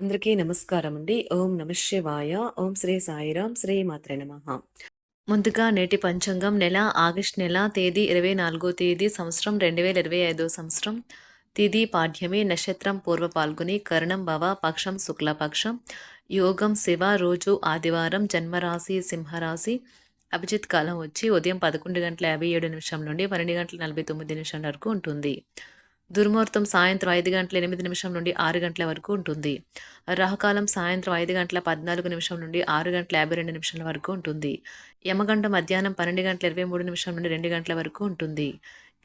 అందరికీ నమస్కారం అండి ఓం నమశివాయ ఓం శ్రీ సాయిరాం శ్రీ మాత్రే నమ. ముందుగా నేటి పంచాంగం నెల ఆగస్ట్ నెల తేదీ ఇరవై నాలుగో తేదీ సంవత్సరం రెండు వేల ఇరవై ఐదో సంవత్సరం. తిది పాఠ్యమి నక్షత్రం పూర్వ పాల్గొని కరణం భవ పక్షం శుక్లపక్షం. యోగం శివ రోజు ఆదివారం జన్మరాశి సింహరాశి. అభిజిత్ కాలం వచ్చి ఉదయం పదకొండు గంటల యాభై ఏడు నిమిషం నుండి పన్నెండు గంటల నలభై తొమ్మిది నిమిషం వరకు ఉంటుంది. దుర్ముహూర్తం సాయంత్రం ఐదు గంటల ఎనిమిది నిమిషం నుండి ఆరు గంటల వరకు ఉంటుంది. రాహుకాలం సాయంత్రం ఐదు గంటల పద్నాలుగు నిమిషం నుండి ఆరు గంటల యాభై రెండు నిమిషాల వరకు ఉంటుంది. యమగంట మధ్యాహ్నం పన్నెండు గంటల ఇరవై మూడు నిమిషం నుండి రెండు గంటల వరకు ఉంటుంది.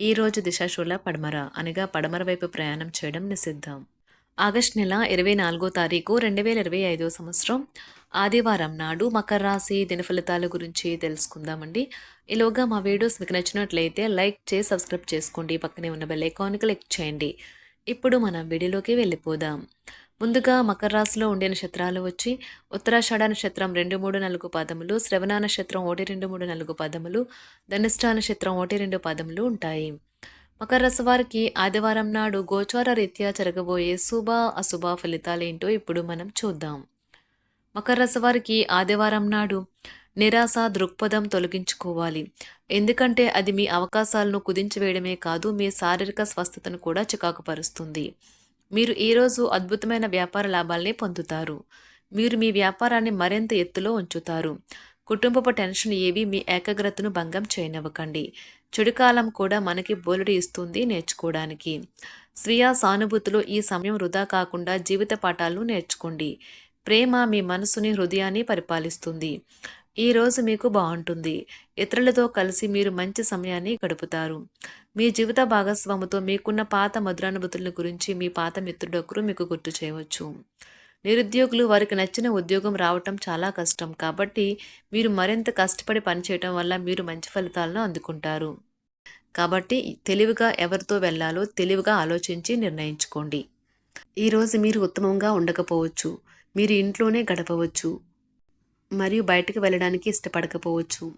ఈ రోజు దిశాశూల పడమర అనగా పడమర వైపు ప్రయాణం చేయడం నిషిద్ధం. ఆగస్ట్ నెల ఇరవై నాలుగో తారీఖు రెండు వేల ఇరవై ఐదో సంవత్సరం ఆదివారం నాడు మకర రాశి దినఫలితాల గురించి తెలుసుకుందామండి. ఈలోగా మా వీడియోస్ మీకు నచ్చినట్లయితే లైక్ చేసి సబ్స్క్రైబ్ చేసుకోండి. పక్కనే ఉన్న బెల్ ఐకాన్ క్లిక్ చేయండి. ఇప్పుడు మనం వీడియోలోకి వెళ్ళిపోదాం. ముందుగా మకర రాశిలో ఉండే నక్షత్రాలు వచ్చి ఉత్తరాషాఢ నక్షత్రం రెండు మూడు నాలుగు పదములు శ్రవణ నక్షత్రం ఒకటి రెండు మూడు నాలుగు పదములు ధనిష్ట నక్షత్రం ఒకటి రెండు పదములు ఉంటాయి. మకర రాశి వారికి ఆదివారం నాడు గోచార రీత్యా జరగబోయే శుభ అశుభ ఫలితాలేంటో ఇప్పుడు మనం చూద్దాం. మకర రాశి వారికి ఆదివారం నాడు నిరాశ దృక్పథం తొలగించుకోవాలి. ఎందుకంటే అది మీ అవకాశాలను కుదించివేయడమే కాదు మీ శారీరక స్వస్థతను కూడా చికాకుపరుస్తుంది. మీరు ఈరోజు అద్భుతమైన వ్యాపార లాభాల్ని పొందుతారు. మీరు మీ వ్యాపారాన్ని మరింత ఎత్తులో ఉంచుతారు. కుటుంబపు టెన్షన్ ఏవి మీ ఏకాగ్రతను భంగం చేయనివ్వకండి. చెడుకాలం కూడా మనకి బోలెడు ఇస్తుంది నేర్చుకోవడానికి. స్వీయ సానుభూతిలో ఈ సమయం వృధా కాకుండా జీవిత పాఠాలను నేర్చుకోండి. ప్రేమ మీ మనసుని హృదయాన్ని పరిపాలిస్తుంది. ఈ రోజు మీకు బాగుంటుంది. ఇతరులతో కలిసి మీరు మంచి సమయాన్ని గడుపుతారు. మీ జీవిత భాగస్వాముతో మీకున్న పాత మధురానుభూతుల గురించి మీ పాత మిత్రుడొకరు మీకు గుర్తు చేయవచ్చు. నిరుద్యోగులు వారికి నచ్చిన ఉద్యోగం రావటం చాలా కష్టం. కాబట్టి మీరు మరింత కష్టపడి పనిచేయటం వల్ల మీరు మంచి ఫలితాలను అందుకుంటారు. కాబట్టి తెలివిగా ఎవరితో వెళ్ళాలో తెలివిగా ఆలోచించి నిర్ణయించుకోండి. ఈరోజు మీరు ఉత్తమంగా ఉండకపోవచ్చు. మీరు ఇంట్లోనే గడపవచ్చు. మరియు బయటకు వెళ్ళడానికి ఇష్టపడకపోవచ్చు.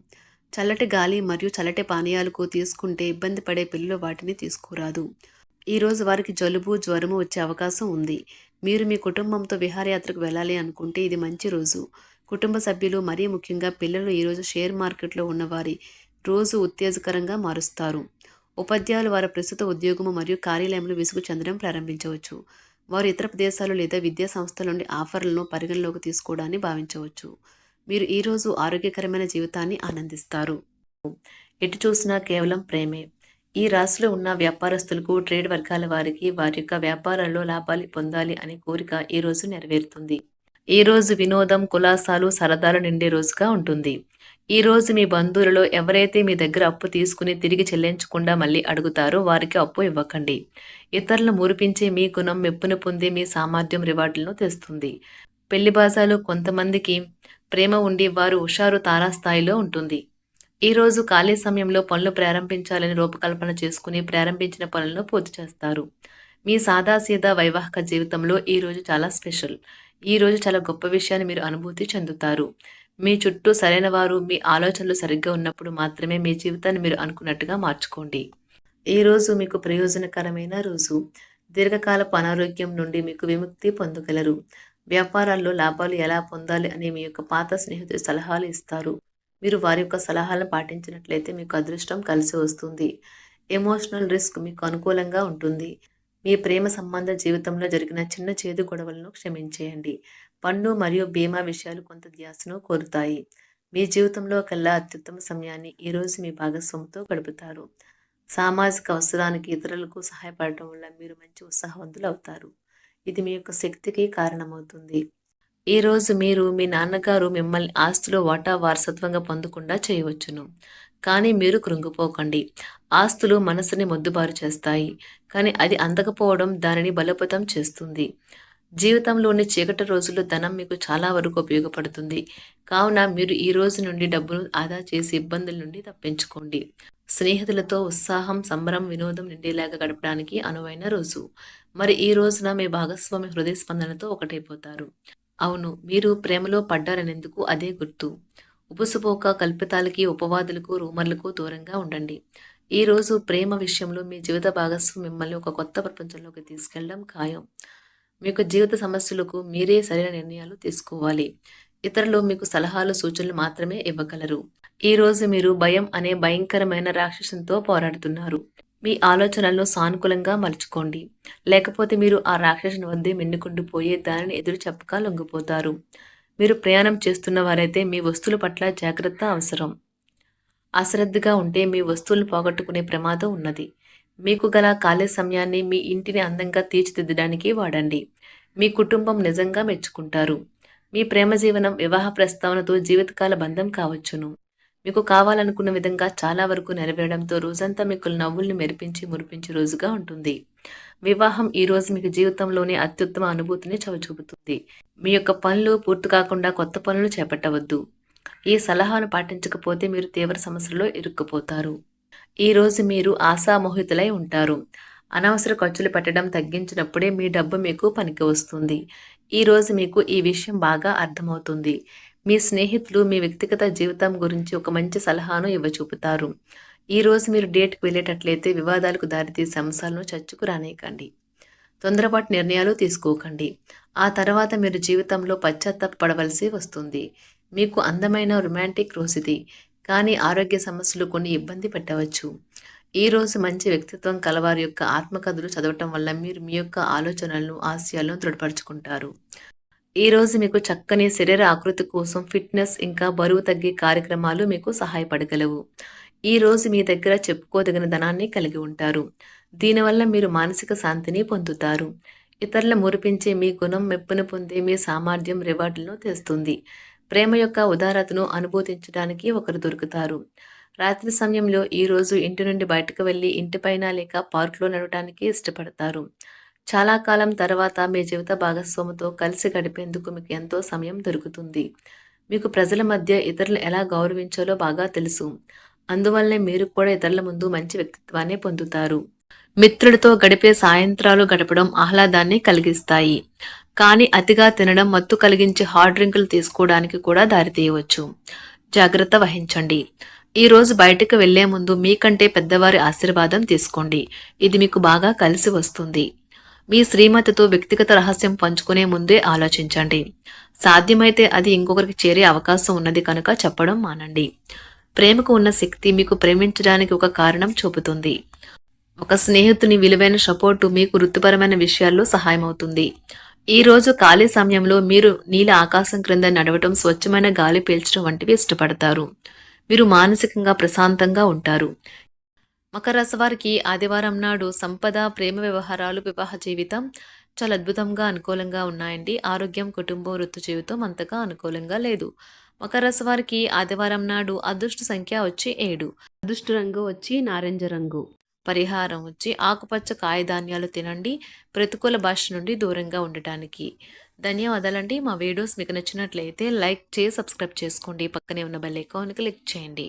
చల్లటి గాలి మరియు చల్లటి పానీయాలకు తీసుకుంటే ఇబ్బంది పడే పిల్లలు వాటిని తీసుకురాదు. ఈరోజు వారికి జలుబు జ్వరము వచ్చే అవకాశం ఉంది. మీరు మీ కుటుంబంతో విహారయాత్రకు వెళ్ళాలి అనుకుంటే ఇది మంచి రోజు. కుటుంబ సభ్యులు మరీ ముఖ్యంగా పిల్లలు ఈరోజు షేర్ మార్కెట్లో ఉన్నవారి రోజు ఉత్తేజకరంగా మారుస్తారు. ఉపాధ్యాయులు వారి ప్రస్తుత ఉద్యోగము మరియు కార్యాలయంలో విసుగు చెందడం ప్రారంభించవచ్చు. వారు ఇతర ప్రదేశాలు లేదా విద్యా సంస్థల నుండి ఆఫర్లను పరిగణలోకి తీసుకోవడాన్ని భావించవచ్చు. మీరు ఈరోజు ఆరోగ్యకరమైన జీవితాన్ని ఆనందిస్తారు. ఎటు చూసినా కేవలం ప్రేమే. ఈ రాశిలో ఉన్న వ్యాపారస్తులకు ట్రేడ్ వర్గాల వారికి వారి యొక్క వ్యాపారాల్లో లాభాలు పొందాలి అనే కోరిక ఈ రోజు నెరవేరుతుంది. ఈ రోజు వినోదం కులాసాలు సరదాలు నిండే రోజుగా ఉంటుంది. ఈ రోజు మీ బంధువులలో ఎవరైతే మీ దగ్గర అప్పు తీసుకుని తిరిగి చెల్లించకుండా మళ్ళీ అడుగుతారో వారికి అప్పు ఇవ్వకండి. ఇతరులను మురిపించే మీ గుణం మెప్పును పొంది మీ సామర్థ్యం రివార్డులను తెస్తుంది. పెళ్ళి బాజాలు కొంతమందికి ప్రేమ ఉండి వారు హుషారు తారాస్థాయిలో ఉంటుంది. ఈ రోజు ఖాళీ సమయంలో పనులు ప్రారంభించాలని రూపకల్పన చేసుకుని ప్రారంభించిన పనులను పూర్తి చేస్తారు. మీ సాదాసీదా వైవాహిక జీవితంలో ఈ రోజు చాలా స్పెషల్. ఈ రోజు చాలా గొప్ప విషయాన్ని మీరు అనుభూతి చెందుతారు. మీ చుట్టూ సరైన వారు మీ ఆలోచనలు సరిగ్గా ఉన్నప్పుడు మాత్రమే మీ జీవితాన్ని మీరు అనుకున్నట్టుగా మార్చుకోండి. ఈ రోజు మీకు ప్రయోజనకరమైన రోజు. దీర్ఘకాలపు అనారోగ్యం నుండి మీకు విముక్తి పొందగలరు. వ్యాపారాల్లో లాభాలు ఎలా పొందాలి అని మీ యొక్క పాత స్నేహితులు సలహాలు ఇస్తారు. మీరు వారి యొక్క సలహాలను పాటించినట్లయితే మీకు అదృష్టం కలిసి వస్తుంది. ఎమోషనల్ రిస్క్ మీకు అనుకూలంగా ఉంటుంది. మీ ప్రేమ సంబంధ జీవితంలో జరిగిన చిన్న చేదు గొడవలను క్షమించేయండి. పన్ను మరియు బీమా విషయాలు కొంత ధ్యాసను కోరుతాయి. మీ జీవితంలో కల్లా అత్యుత్తమ సమయాన్ని ఈరోజు మీ భాగస్వామితో గడుపుతారు. సామాజిక అవసరానికి ఇతరులకు సహాయపడటం వల్ల మీరు మంచి ఉత్సాహవంతులు అవుతారు. ఇది మీ యొక్క శక్తికి కారణమవుతుంది. ఈరోజు మీరు మీ నాన్నగారు మిమ్మల్ని ఆస్తిలో వాటా వారసత్వంగా పొందకుండా చేయవచ్చును. కానీ మీరు కృంగిపోకండి. ఆస్తులు మనసుని మొద్దుబారు చేస్తాయి. కానీ అది అందకపోవడం దానిని బలోపేతం చేస్తుంది. జీవితంలోని చీకటి రోజుల్లో ధనం మీకు చాలా వరకు ఉపయోగపడుతుంది. కావున మీరు ఈ రోజు నుండి డబ్బును ఆదా చేసి ఇబ్బందుల నుండి తప్పించుకోండి. స్నేహితులతో ఉత్సాహం సంబరం వినోదం నిండేలాగా గడపడానికి అనువైన రోజు. మరి ఈ రోజున మీ భాగస్వామి హృదయ స్పందనతో ఒకటైపోతారు. అవును మీరు ప్రేమలో పడ్డారనేందుకు అదే గుర్తు. ఉపసుపోక కల్పితాలకి ఉపవాదులకు రూమర్లకు దూరంగా ఉండండి. ఈ రోజు ప్రేమ విషయంలో మీ జీవిత భాగస్వామి మిమ్మల్ని ఒక కొత్త ప్రపంచంలోకి తీసుకెళ్ళడం ఖాయం. మీకు జీవిత సమస్యలకు మీరే సరైన నిర్ణయాలు తీసుకోవాలి. ఇతరులు మీకు సలహాలు సూచనలు మాత్రమే ఇవ్వగలరు. ఈ రోజు మీరు భయం అనే భయంకరమైన రాక్షసంతో పోరాడుతున్నారు. మీ ఆలోచనలను సానుకూలంగా మలుచుకోండి. లేకపోతే మీరు ఆ రాక్షసుని వద్దే మిన్నుకుంటూ పోయే దానిని ఎదురు చెప్పక లొంగిపోతారు. మీరు ప్రయాణం చేస్తున్న వారైతే మీ వస్తువుల పట్ల జాగ్రత్త అవసరం. అశ్రద్ధగా ఉంటే మీ వస్తువులను పోగొట్టుకునే ప్రమాదం ఉన్నది. మీకు గల ఖాళీ సమయాన్ని మీ ఇంటిని అందంగా తీర్చిదిద్దడానికి వాడండి. మీ కుటుంబం నిజంగా మెచ్చుకుంటారు. మీ ప్రేమ జీవనం వివాహ ప్రస్తావనతో జీవితకాల బంధం కావచ్చును. మీకు కావాలనుకున్న విధంగా చాలా వరకు నెరవేరడంతో రోజంతా మీకు నవ్వుల్ని మెరిపించి మురిపించే రోజుగా ఉంటుంది. వివాహం ఈ రోజు మీకు జీవితంలోని అత్యుత్తమ అనుభూతిని చవిచూపుతుంది. మీ యొక్క పనులు పూర్తి కాకుండా కొత్త పనులు చేపట్టవద్దు. ఈ సలహాను పాటించకపోతే మీరు తీవ్ర సమస్యల్లో ఇరుక్కుపోతారు. ఈ రోజు మీరు ఆశామోహితులై ఉంటారు. అనవసర ఖర్చులు పెట్టడం తగ్గించినప్పుడే మీ డబ్బు మీకు పనికి వస్తుంది. ఈ రోజు మీకు ఈ విషయం బాగా అర్థమవుతుంది. మీ స్నేహితులు మీ వ్యక్తిగత జీవితం గురించి ఒక మంచి సలహాను ఇవ్వచూపుతారు. ఈ రోజు మీరు డేట్కి వెళ్ళేటట్లయితే వివాదాలకు దారితీసే అంశాలను చర్చకు రానేయకండి. తొందరపాటు నిర్ణయాలు తీసుకోకండి. ఆ తర్వాత మీరు జీవితంలో పశ్చాత్తాపడవలసి వస్తుంది. మీకు అందమైన రొమాంటిక్ రోజు ఇది కానీ ఆరోగ్య సమస్యలు కొన్ని ఇబ్బంది పెట్టవచ్చు. ఈ రోజు మంచి వ్యక్తిత్వం కలవారి యొక్క ఆత్మకథలు చదవటం వల్ల మీరు మీ యొక్క ఆలోచనలను ఆశయాలను దృఢపరుచుకుంటారు. ఈరోజు మీకు చక్కని శరీర ఆకృతి కోసం ఫిట్నెస్ ఇంకా బరువు తగ్గే కార్యక్రమాలు మీకు సహాయపడగలవు. ఈరోజు మీ దగ్గర చెప్పుకోదగిన ధనాన్ని కలిగి ఉంటారు. దీనివల్ల మీరు మానసిక శాంతిని పొందుతారు. ఇతరుల మురిపించే మీ గుణం మెప్పును పొందే మీ సామర్థ్యం రివార్డులను తెస్తుంది. ప్రేమ యొక్క ఉదారతను అనుభూతించడానికి ఒకరు దొరుకుతారు. రాత్రి సమయంలో ఈరోజు ఇంటి నుండి బయటకు వెళ్ళి ఇంటిపైన లేక పార్కులో నడవడానికి ఇష్టపడతారు. చాలా కాలం తర్వాత మీ జీవిత భాగస్వామితో కలిసి గడిపేందుకు మీకు ఎంతో సమయం దొరుకుతుంది. మీకు ప్రజల మధ్య ఇతరులు ఎలా గౌరవించాలో బాగా తెలుసు. అందువల్లనే మీరు కూడా ఇతరుల ముందు మంచి వ్యక్తిత్వాన్ని పొందుతారు. మిత్రుడితో గడిపే సాయంత్రాలు గడపడం ఆహ్లాదాన్ని కలిగిస్తాయి. కానీ అతిగా తినడం మత్తు కలిగించే హార్డ్ డ్రింకులు తీసుకోవడానికి కూడా దారితీయవచ్చు. జాగ్రత్త వహించండి. ఈ రోజు బయటకు వెళ్ళే ముందు మీకంటే పెద్దవారి ఆశీర్వాదం తీసుకోండి. ఇది మీకు బాగా కలిసి వస్తుంది. మీ శ్రీమతితో వ్యక్తిగత రహస్యం పంచుకునే ముందే ఆలోచించండి. సాధ్యమైతే అది ఇంకొకరికి చేరే అవకాశం ఉన్నది కనుక చెప్పడం మానండి. ప్రేమకు ఉన్న శక్తి మీకు ప్రేమించడానికి ఒక కారణం చూపుతుంది. ఒక స్నేహితుని విలువైన సపోర్టు మీకు వృత్తిపరమైన విషయాల్లో సహాయమవుతుంది. ఈ రోజు ఖాళీ సమయంలో మీరు నీల ఆకాశం క్రింద నడవటం స్వచ్ఛమైన గాలి పీల్చడం వంటివి ఇష్టపడతారు. మీరు మానసికంగా ప్రశాంతంగా ఉంటారు. మకర రాశి వారికి ఆదివారం నాడు సంపద ప్రేమ వ్యవహారాలు వివాహ జీవితం చాలా అద్భుతంగా అనుకూలంగా ఉన్నాయండి. ఆరోగ్యం కుటుంబం వృత్తి జీవితం అంతగా అనుకూలంగా లేదు. మకర రాశి వారికి ఆదివారం నాడు అదృష్ట సంఖ్య వచ్చి ఏడు. అదృష్ట రంగు వచ్చి నారింజ రంగు. పరిహారం వచ్చి ఆకుపచ్చ కాయధాన్యాలు తినండి. ప్రతికూల భాష నుండి దూరంగా ఉండటానికి. ధన్యవాదాలండి. మా వీడియోస్ మీకు నచ్చినట్లయితే లైక్ చేసి సబ్స్క్రైబ్ చేసుకోండి. పక్కనే ఉన్న బెల్ ఐకాన్ క్లిక్ చేయండి.